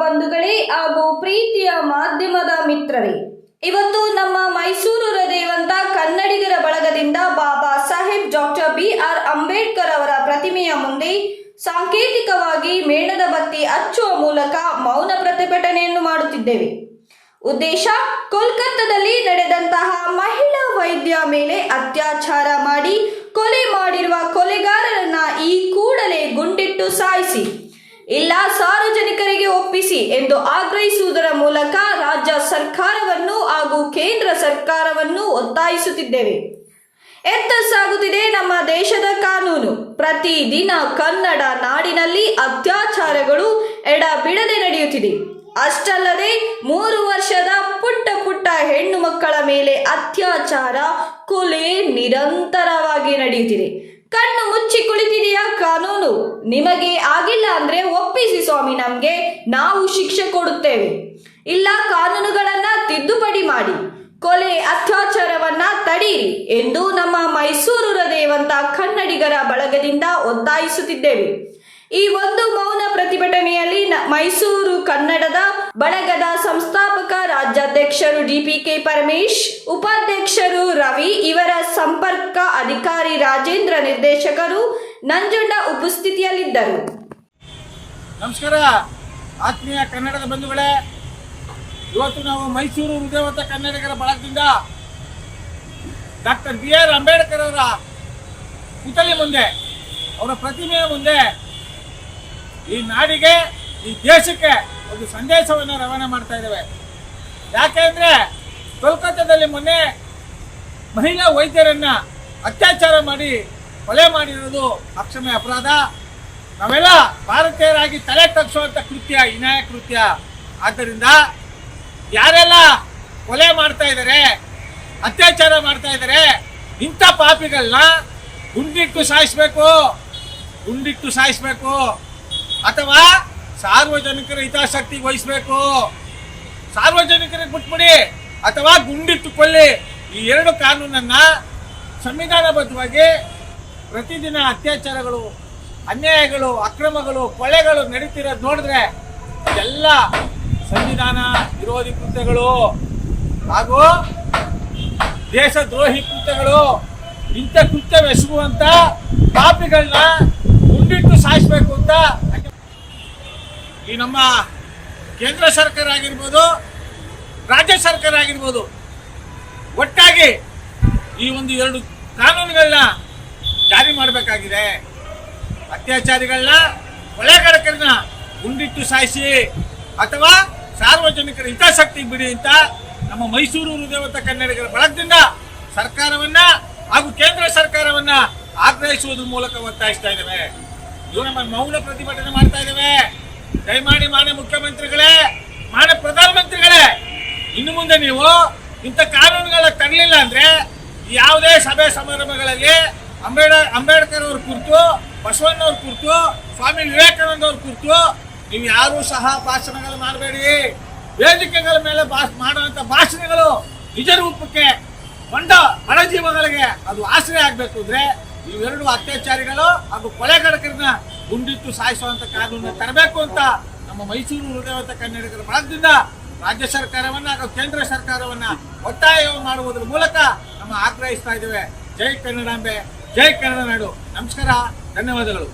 ಬಂಧುಗಳೇ ಹಾಗೂ ಪ್ರೀತಿಯ ಮಾಧ್ಯಮದ ಮಿತ್ರರೇ. ಇವತ್ತು ನಮ್ಮ ಮೈಸೂರು ಹೃದಯವಂತ ಕನ್ನಡಿಗರ ಬಳಗದಿಂದ Baba Saheb doctor B R Ambedkar ಅವರ ಪ್ರತಿಮೆಯ ಮುಂದೆ ಸಾಂಕೇತಿಕವಾಗಿ ಮೇಣದ ಬತ್ತಿ ಹಚ್ಚುವ ಮೂಲಕ ಮೌನ ಪ್ರತಿಭಟನೆಯನ್ನು ಮಾಡುತ್ತಿದ್ದೇವೆ. ಉದ್ದೇಶ, ಕೋಲ್ಕತ್ತಾದಲ್ಲಿ ನಡೆದಂತಹ ಮಹಿಳಾ ವೈದ್ಯ ಮೇಲೆ ಅತ್ಯಾಚಾರ ಮಾಡಿ ಕೊಲೆ ಮಾಡಿರುವ ಕೊಲೆಗಾರರನ್ನ ಈ ಕೂಡಲೇ ಗುಂಡಿಟ್ಟು ಸಾಯಿಸಿ. ಇಲ್ಲ ಸಾರ್ವಜನಿಕರಿಗೆ ಒಪ್ಪಿಸಿ ಎಂದು ಆಗ್ರಹಿಸುವುದರ ಮೂಲಕ ರಾಜ್ಯ ಸರ್ಕಾರವನ್ನು ಹಾಗೂ ಕೇಂದ್ರ ಸರ್ಕಾರವನ್ನು ಒತ್ತಾಯಿಸುತ್ತಿದ್ದೇವೆ. ಎತ್ತ ಸಾಗುತ್ತಿದೆ ನಮ್ಮ ದೇಶದ ಕಾನೂನು. ಪ್ರತಿದಿನ ಕನ್ನಡ ನಾಡಿನಲ್ಲಿ ಅತ್ಯಾಚಾರಗಳು ಎಡ ಬಿಡದೆ ನಡೆಯುತ್ತಿದೆ. ಅಷ್ಟಲ್ಲದೆ ಮೂರು ವರ್ಷದ ಪುಟ್ಟ ಪುಟ್ಟ ಹೆಣ್ಣು ಮಕ್ಕಳ ಮೇಲೆ ಅತ್ಯಾಚಾರ ಕೊಲೆ ನಿರಂತರವಾಗಿ ನಡೆಯುತ್ತಿದೆ. ಕಣ್ಣು ಮುಚ್ಚಿ ಕುಳಿತಿದೆಯಾ ಕಾನೂನು? ನಿಮಗೆ ಆಗಿಲ್ಲ ಅಂದ್ರೆ ಒಪ್ಪಿಸಿ ಸ್ವಾಮಿ ನಮ್ಗೆ. ನಾವು ಶಿಕ್ಷೆ ಕೊಡುತ್ತೇವೆ. ಇಲ್ಲ, ಕಾನೂನುಗಳನ್ನ ತಿದ್ದುಪಡಿ ಮಾಡಿ. ಕೊಲೆ ಅತ್ಯಾಚಾರವನ್ನ ತಡೀರಿ ಎಂದು ನಮ್ಮ ಮೈಸೂರು ಹೃದಯವಂತ ಕನ್ನಡಿಗರ ಬಳಗದಿಂದ ಒತ್ತಾಯಿಸುತ್ತಿದ್ದೇವೆ. ಈ ಒಂದು ಮೌನ ಪ್ರತಿಭಟನೆಯಲ್ಲಿ ಮೈಸೂರು ಕನ್ನಡದ ಬಳಗದ ಸಂಸ್ಥಾಪಕ ರಾಜ್ಯಾಧ್ಯಕ್ಷರು ಡಿಪಿಕೆ ಪರಮೇಶ್, ಉಪಾಧ್ಯಕ್ಷರು ರವಿ, ಇವರ ಸಂಪರ್ಕ ಅಧಿಕಾರಿ ರಾಜೇಂದ್ರ ನಿರ್ದೇಶಕರು ನಂಜುಂಡ ಉಪಸ್ಥಿತಿಯಲ್ಲಿದ್ದರು. ನಮಸ್ಕಾರ, ಆತ್ಮೀಯ ಕನ್ನಡದ ಬಂಧುಗಳೇ. ಇವತ್ತು ನಾವು ಮೈಸೂರು ಹೃದಯವಂತ ಕನ್ನಡಿಗರ ಬಳಗದಿಂದ ಡಾಕ್ಟರ್ ಬಿ ಆರ್ ಅಂಬೇಡ್ಕರ್ ಅವರ ಪುತಳಿ ಮುಂದೆ, ಅವರ ಪ್ರತಿಮೆಯ ಮುಂದೆ ಈ ನಾಡಿಗೆ, ಈ ದೇಶಕ್ಕೆ ಒಂದು ಸಂದೇಶವನ್ನು ರವಾನೆ ಮಾಡ್ತಾ ಇದ್ದೇವೆ. ಯಾಕೆಂದ್ರೆ ಕೋಲ್ಕತ್ತಾದಲ್ಲಿ ಮೊನ್ನೆ ಮಹಿಳಾ ವೈದ್ಯರನ್ನ ಅತ್ಯಾಚಾರ ಮಾಡಿ ಕೊಲೆ ಮಾಡಿರೋದು ಅಕ್ಷಮ್ಯ ಅಪರಾಧ. ನಾವೆಲ್ಲ ಭಾರತೀಯರಾಗಿ ತಲೆ ತಗ್ಸುವಂತ ಕೃತ್ಯ ಇನಾಯ ಕೃತ್ಯ. ಆದ್ದರಿಂದ ಯಾರೆಲ್ಲ ಕೊಲೆ ಮಾಡ್ತಾ ಇದ್ದಾರೆ ಅತ್ಯಾಚಾರ ಮಾಡ್ತಾ ಇದ್ದಾರೆ ಇಂಥ ಪಾಪಿಗಳನ್ನ ಗುಂಡಿಟ್ಟು ಸಾಯಿಸ್ಬೇಕು ಗುಂಡಿಟ್ಟು ಸಾಯಿಸ್ಬೇಕು, ಅಥವಾ ಸಾರ್ವಜನಿಕರ ಹಿತಾಸಕ್ತಿಗೆ ವಹಿಸ್ಬೇಕು. ಸಾರ್ವಜನಿಕರಿಗೆ ಬಿಟ್ಬಿಡಿ ಅಥವಾ ಗುಂಡಿಟ್ಟುಕೊಳ್ಳಿ. ಈ ಎರಡು ಕಾನೂನನ್ನ ಸಂವಿಧಾನಬದ್ಧವಾಗಿ ಪ್ರತಿದಿನ ಅತ್ಯಾಚಾರಗಳು, ಅನ್ಯಾಯಗಳು, ಅಕ್ರಮಗಳು ಕೊಳೆಗಳು ನಡೀತಿರೋದು ನೋಡಿದ್ರೆ ಎಲ್ಲ ಸಂವಿಧಾನ ವಿರೋಧಿ ಕೃತ್ಯಗಳು ಹಾಗೂ ದೇಶದ್ರೋಹಿ ಕೃತ್ಯಗಳು ಇಂಥ ಕೃತ್ಯವೆಸಗುವಂತ ಪಾಪಿಗಳನ್ನ ಗುಂಡಿಟ್ಟು ಸಾಯಿಸ್ಬೇಕು ಅಂತ ಈ ನಮ್ಮ ಕೇಂದ್ರ ಸರ್ಕಾರ ಆಗಿರ್ಬೋದು, ರಾಜ್ಯ ಸರ್ಕಾರ ಆಗಿರ್ಬೋದು, ಒಟ್ಟಾಗಿ ಈ ಒಂದು ಎರಡು ಕಾನೂನುಗಳನ್ನ ಜಾರಿ ಮಾಡಬೇಕಾಗಿದೆ. ಅತ್ಯಾಚಾರಿಗಳನ್ನ ಕೊಲೆಗಾರಕರನ್ನ ಗುಂಡಿಟ್ಟು ಸಾಯಿಸಿ ಅಥವಾ ಸಾರ್ವಜನಿಕರ ಹಿತಾಸಕ್ತಿಗೆ ಬಿಡಿ ಅಂತ ನಮ್ಮ ಮೈಸೂರು ಹೃದಯವಂತ ಕನ್ನಡಿಗರ ಬಳಗದಿಂದ ಸರ್ಕಾರವನ್ನ ಹಾಗೂ ಕೇಂದ್ರ ಸರ್ಕಾರವನ್ನ ಆಗ್ರಹಿಸುವುದ್ರ ಮೂಲಕ ಒತ್ತಾಯಿಸ್ತಾ ಇದ್ದೇವೆ. ಇದು ನಮ್ಮ ಮೌನ ಪ್ರತಿಭಟನೆ ಮಾಡ್ತಾ ಇದ್ದೇವೆ. ದಯಮಾಡಿ ಮಾನ್ಯ ಮುಖ್ಯಮಂತ್ರಿಗಳೇ, ಮಾನ್ಯ ಪ್ರಧಾನಮಂತ್ರಿಗಳೇ, ಇನ್ನು ಮುಂದೆ ನೀವು ಇಂಥ ಕಾನೂನುಗಳ ತರಲಿಲ್ಲ ಅಂದ್ರೆ ಯಾವುದೇ ಸಭೆ ಸಮಾರಂಭಗಳಲ್ಲಿ ಅಂಬೇಡ ಅಂಬೇಡ್ಕರ್ ಅವ್ರ ಕುರಿತು, ಬಸವಣ್ಣವ್ರ ಕುರಿತು, ಸ್ವಾಮಿ ವಿವೇಕಾನಂದ ಅವ್ರ ಕುರಿತು ನೀವು ಯಾರೂ ಸಹ ಭಾಷಣಗಳು ಮಾಡಬೇಡಿ. ವೇದಿಕೆಗಳ ಮೇಲೆ ಭಾಷ, ಮಾಡುವಂಥ ಭಾಷಣಗಳು ನಿಜ ರೂಪಕ್ಕೆ ಬಂಡ ಬಡ ಜೀವಗಳಿಗೆ ಅದು ಆಶ್ರಯ ಆಗಬೇಕು ಅಂದ್ರೆ ಇವೆರಡು ಅತ್ಯಾಚಾರಿಗಳು ಹಾಗೂ ಕೊಲೆಗಾರಕರನ್ನ ಗುಂಡಿಟ್ಟು ಸಾಯಿಸುವಂತ ಕಾನೂನು ತರಬೇಕು ಅಂತ ನಮ್ಮ ಮೈಸೂರು ಹೃದಯವಂತ ಕನ್ನಡಿಗರ ಬಳಗದಿಂದ ರಾಜ್ಯ ಸರ್ಕಾರವನ್ನ ಹಾಗೂ ಕೇಂದ್ರ ಸರ್ಕಾರವನ್ನ ಒತ್ತಾಯ ಮಾಡುವುದರ ಮೂಲಕ ನಮ್ಮ ಆಗ್ರಹಿಸ್ತಾ ಇದ್ದೇವೆ. ಜೈ ಕನ್ನಡಾಂಬೆ, ಜೈ ಕನ್ನಡ ನಾಡು. ನಮಸ್ಕಾರ, ಧನ್ಯವಾದಗಳು.